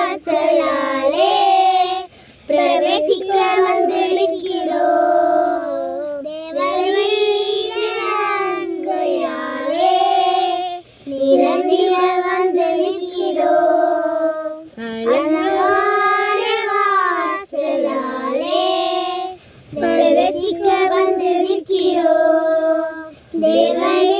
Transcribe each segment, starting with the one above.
அலங்காரலாலே பிரவேசிக்க வந்திருக்கிறோ. தேவரையாலே நிரந்திர வந்திருக்கிறோ. அலங்காரவாசலாலே பிரவேசிக்க வந்து நிற்கிறோ தேவரே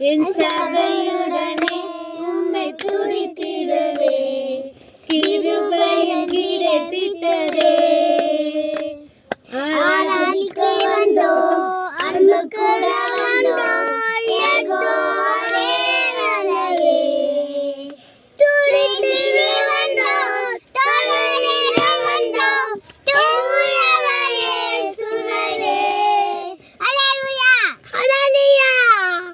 என் சபையுடனே உம்மை துதித்திடவே கிருபையும் கிடைத்திட்டதே